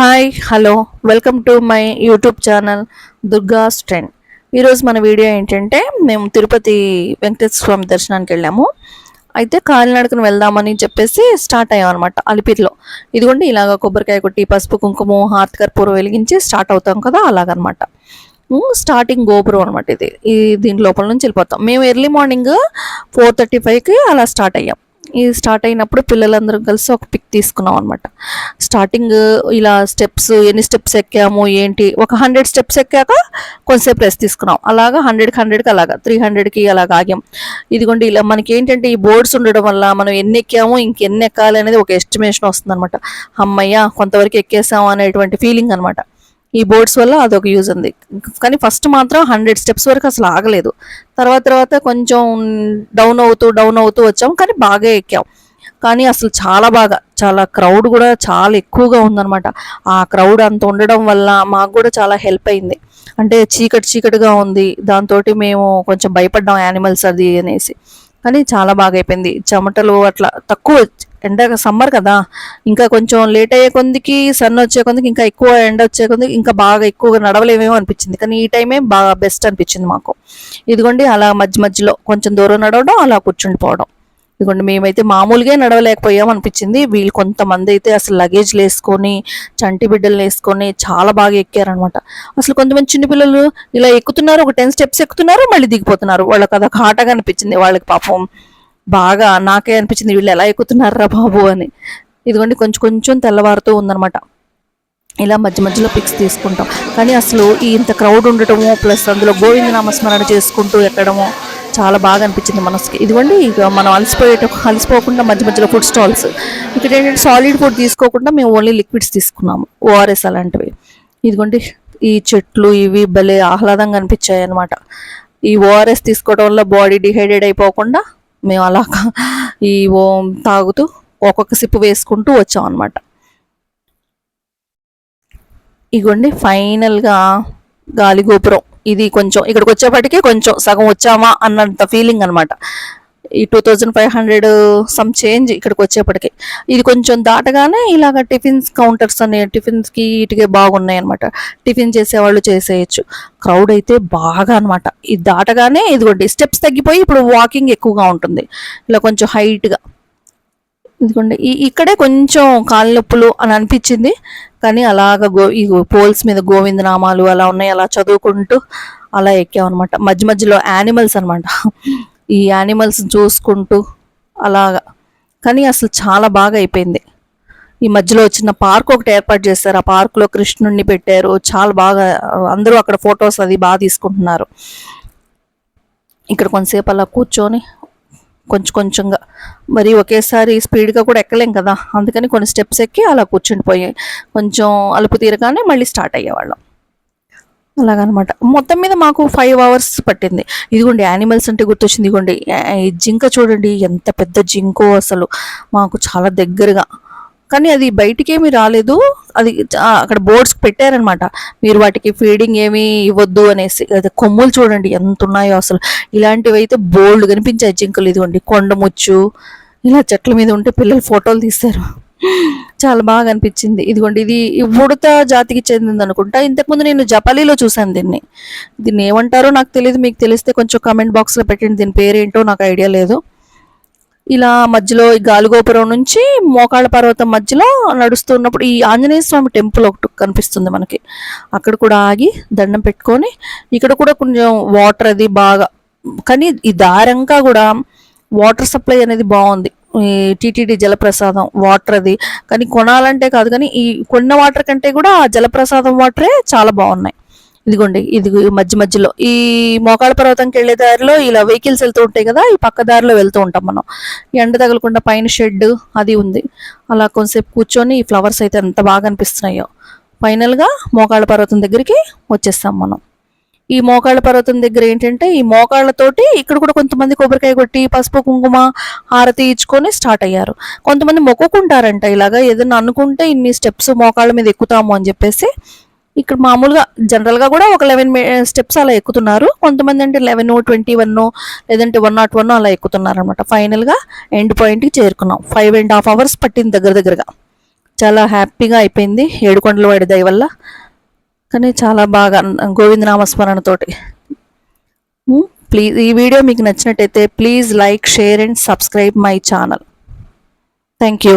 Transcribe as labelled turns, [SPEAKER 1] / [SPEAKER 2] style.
[SPEAKER 1] Hi hello welcome to my YouTube channel Durga స్ట్రెండ్ ఈరోజు మన video ఏంటంటే మేము తిరుపతి వెంకటేశ్వర స్వామి దర్శనానికి వెళ్ళాము. అయితే కాలినడకను వెళ్దామని చెప్పేసి స్టార్ట్ అయ్యాం అనమాట అలిపిరిలో. ఇదిగోండి ఇలాగ కొబ్బరికాయ కొట్టి పసుపు కుంకుమ హాత్ కర్పూరం వెలిగించి స్టార్ట్ అవుతాం కదా అలాగనమాట. స్టార్టింగ్ గోపురం అనమాట ఇది. ఈ దీని లోపల నుంచి వెళ్ళిపోతాం. మేము ఎర్లీ మార్నింగ్ ఫోర్ థర్టీ ఫైవ్కి అలా స్టార్ట్ అయ్యాం. ఇది స్టార్ట్ అయినప్పుడు పిల్లలందరం కలిసి ఒక పిక్ తీసుకున్నాం అనమాట స్టార్టింగ్ ఇలా స్టెప్స్ ఎన్ని స్టెప్స్ ఎక్కాము ఏంటి ఒక హండ్రెడ్ స్టెప్స్ ఎక్కాక కొంతసేపు రెస్ట్ తీసుకున్నాం. అలాగా హండ్రెడ్కి హండ్రెడ్కి అలాగా త్రీ హండ్రెడ్కి అలాగ ఆగాం. ఇదిగోండి ఇలా మనకి ఏంటంటే ఈ బోర్డ్స్ ఉండడం వల్ల మనం ఎన్ని ఎక్కాము ఇంకెన్ని ఎక్కాలి అనేది ఒక ఎస్టిమేషన్ వస్తుంది అనమాట అమ్మయ్య కొంతవరకు ఎక్కేసాము అనేటువంటి ఫీలింగ్ అనమాట ఈ బోర్డ్స్ వల్ల అదొక యూజ్ ఉంది. కానీ ఫస్ట్ మాత్రం హండ్రెడ్ స్టెప్స్ వరకు అసలు ఆగలేదు. తర్వాత తర్వాత కొంచెం డౌన్ అవుతూ డౌన్ అవుతూ వచ్చాం. కానీ బాగా ఎక్కాం. కానీ అసలు చాలా బాగా చాలా క్రౌడ్ కూడా చాలా ఎక్కువగా ఉందన్నమాట. ఆ క్రౌడ్ అంత ఉండడం వల్ల మాకు కూడా చాలా హెల్ప్ అయింది. అంటే చీకటి చీకటిగా ఉంది. దాంతో మేము కొంచెం భయపడ్డాం యానిమల్స్ అది అనేసి. కానీ చాలా బాగా అయిపోయింది. చెమటలు అట్లా తక్కువ ఎండ సమ్మర్ కదా ఇంకా కొంచెం లేట్ అయ్యే కొందికి సన్ వచ్చే కొందికి ఇంకా ఎక్కువ ఎండ వచ్చే కొందికి ఇంకా బాగా ఎక్కువగా నడవలేమేమో అనిపించింది. కానీ ఈ టైమే బాగా బెస్ట్ అనిపించింది మాకు. ఇదిగోండి అలా మధ్య మధ్యలో కొంచెం దూరం నడవడం అలా కూర్చుండిపోవడం. ఇదిగోండి మేమైతే మామూలుగా నడవలేకపోయాం అనిపించింది. వీళ్ళు కొంతమంది అయితే అసలు లగేజ్లు వేసుకొని చంటి బిడ్డలు వేసుకొని చాలా బాగా ఎక్కారనమాట అసలు కొంతమంది చిన్నపిల్లలు ఇలా ఎక్కుతున్నారు ఒక టెన్ స్టెప్స్ ఎక్కుతున్నారు మళ్ళీ దిగిపోతున్నారు. వాళ్ళకి అదొక ఆటగా అనిపించింది. వాళ్ళకి పాపం బాగా నాకే అనిపించింది వీళ్ళు ఎలా ఎక్కుతున్నారా బాబు అని. ఇదిగోండి కొంచెం కొంచెం తెల్లవారుతూ ఉందన్నమాట. ఇలా మధ్య మధ్యలో పిక్స్ తీసుకుంటాం. కానీ అసలు ఈ ఇంత క్రౌడ్ ఉండటము ప్లస్ అందులో గోవింద నామస్మరణ చేసుకుంటూ ఎక్కడము చాలా బాగా అనిపించింది మనసుకి. ఇదిగోండి ఇక మనం అలసిపోయేట అలసిపోకుండా మధ్య మధ్యలో ఫుడ్ స్టాల్స్ ఇక్కడ ఏంటంటే సాలిడ్ ఫుడ్ తీసుకోకుండా మేము ఓన్లీ లిక్విడ్స్ తీసుకున్నాము ఓఆర్ఎస్ అలాంటివి. ఇదిగోండి ఈ చెట్లు ఇవి భలే ఆహ్లాదంగా అనిపించాయి అనమాట ఈ ఓఆర్ఎస్ తీసుకోవడం వల్ల బాడీ డిహైడ్రేట్ అయిపోకుండా మేము అలా ఈ ఓ తాగుతూ ఒక్కొక్క సిప్పు వేసుకుంటూ వచ్చాం అనమాట ఇగోండి ఫైనల్గా గాలి గోపురం. ఇది కొంచెం ఇక్కడికి వచ్చేప్పటికే కొంచెం సగం వచ్చామా అన్నంత ఫీలింగ్ అనమాట ఈ two thousand five hundred some change ఇక్కడికి వచ్చేప్పటికి. ఇది కొంచెం దాటగానే ఇలాగ టిఫిన్స్ కౌంటర్స్ అనే టిఫిన్స్కి ఇటుకే బాగున్నాయి అనమాట టిఫిన్ చేసేవాళ్ళు చేసేయచ్చు. క్రౌడ్ అయితే బాగా అనమాట ఇది దాటగానే ఇదిగోండి స్టెప్స్ తగ్గిపోయి ఇప్పుడు వాకింగ్ ఎక్కువగా ఉంటుంది. ఇలా కొంచెం హైట్గా ఇదిగోండి ఈ ఇక్కడే కొంచెం కాళ్ళ నొప్పులు అని అనిపించింది. కానీ అలాగ గో ఈ పోల్స్ మీద గోవింద నామాలు అలా ఉన్నాయి. అలా చదువుకుంటూ అలా ఎక్కామన్నమాట. మధ్య మధ్యలో యానిమల్స్ అనమాట ఈ యానిమల్స్ చూసుకుంటూ అలాగా. కానీ అసలు చాలా బాగా అయిపోయింది. ఈ మధ్యలో చిన్న పార్క్ ఒకటి ఏర్పాటు చేస్తారు ఆ పార్క్లో కృష్ణుడిని పెట్టారు. చాలా బాగా అందరూ అక్కడ ఫొటోస్ అది బాగా తీసుకుంటున్నారు. ఇక్కడ కొంతసేపు అలా కూర్చొని కొంచెం కొంచెంగా మరి ఒకేసారి స్పీడ్గా కూడా ఎక్కలేం కదా. అందుకని కొన్ని స్టెప్స్ ఎక్కి అలా కూర్చుండిపోయి కొంచెం అలుపు తీరగానే మళ్ళీ స్టార్ట్ అయ్యేవాళ్ళం. అలాగనమాట. మొత్తం మీద మాకు ఫైవ్ అవర్స్ పట్టింది. ఇదిగోండి యానిమల్స్ అంటే గుర్తొచ్చింది. ఇదిగోండి ఈ జింక చూడండి ఎంత పెద్ద జింకో అసలు. మాకు చాలా దగ్గరగా. కానీ అది బయటికేమి రాలేదు. అది అక్కడ బోర్డ్స్ పెట్టారనమాట. మీరు వాటికి ఫీడింగ్ ఏమీ ఇవ్వద్దు అనేసి. అది కొమ్ములు చూడండి ఎంత ఉన్నాయో అసలు. ఇలాంటివి అయితే బోల్డ్ కనిపించాయి జింకలు. ఇదిగోండి కొండముచ్చు ఇలా చెట్ల మీద ఉంటే పిల్లలు ఫోటోలు తీస్తారు. చాలా బాగా అనిపించింది. ఇదిగోండి ఇది ఉడత జాతికి చెందింది అనుకుంటా. ఇంతకుముందు నేను జపాలీలో చూశాను దీన్ని. దీన్ని ఏమంటారో నాకు తెలియదు మీకు తెలిస్తే కొంచెం కామెంట్ బాక్స్లో పెట్టండి. దీని పేరేంటో నాకు ఐడియా లేదు. ఇలా మధ్యలో ఈ గాలిగోపురం నుంచి మోకాళ్ళ పర్వతం మధ్యలో నడుస్తున్నప్పుడు ఈ ఆంజనేయ స్వామి టెంపుల్ ఒకటి కనిపిస్తుంది మనకి. అక్కడ కూడా ఆగి దండం పెట్టుకొని ఇక్కడ కూడా కొంచెం వాటర్ అది బాగా కానీ ఈ దారంగా కూడా వాటర్ సప్లై అనేది బాగుంది. టీటీడీ జలప్రసాదం వాటర్ అది. కానీ కొనాలంటే కాదు కానీ ఈ కొన్న వాటర్ కంటే కూడా ఆ జలప్రసాదం వాటరే చాలా బాగున్నాయి. ఇదిగోండి ఇది మధ్య మధ్యలో. ఈ మోకాళ్ళ పర్వతంకి వెళ్ళే దారిలో ఇలా వెహికల్స్ వెళ్తూ ఉంటాయి కదా ఈ పక్క దారిలో వెళ్తూ ఉంటాం మనం. ఎండ తగలకుండా పైన షెడ్ అది ఉంది. అలా కొంతసేపు కూర్చొని ఈ ఫ్లవర్స్ అయితే ఎంత బాగా అనిపిస్తున్నాయో. ఫైనల్గా మోకాళ్ళ పర్వతం దగ్గరికి వచ్చేస్తాం మనం. ఈ మోకాళ్ళ పర్వతం దగ్గర ఏంటంటే ఈ మోకాళ్ళతోటి ఇక్కడ కూడా కొంతమంది కొబ్బరికాయ కొట్టి పసుపు కుంకుమ హారతి ఇచ్చుకొని స్టార్ట్ అయ్యారు. కొంతమంది మొక్కుకుంటారంట ఇలాగా ఏదైనా అనుకుంటే ఇన్ని స్టెప్స్ మోకాళ్ళ మీద ఎక్కుతాము అని చెప్పేసి. ఇక్కడ మామూలుగా జనరల్గా కూడా ఒక లెవెన్ స్టెప్స్ అలా ఎక్కుతున్నారు. కొంతమంది అంటే లెవెన్ ట్వంటీ వన్ లేదంటే వన్ నాట్ వన్ అలా ఎక్కుతున్నారు అనమాట ఫైనల్గా ఎండ్ పాయింట్కి చేరుకున్నాం. ఫైవ్ అండ్ హాఫ్ అవర్స్ పట్టింది దగ్గర దగ్గరగా. చాలా హ్యాపీగా అయిపోయింది. ఏడుకొండలు వాడి దయ వల్ల. కానీ చాలా బాగా గోవింద నామస్మరణతోటి ప్లీజ్ ఈ వీడియో మీకు నచ్చినట్టయితే please like share and subscribe my channel. Thank you.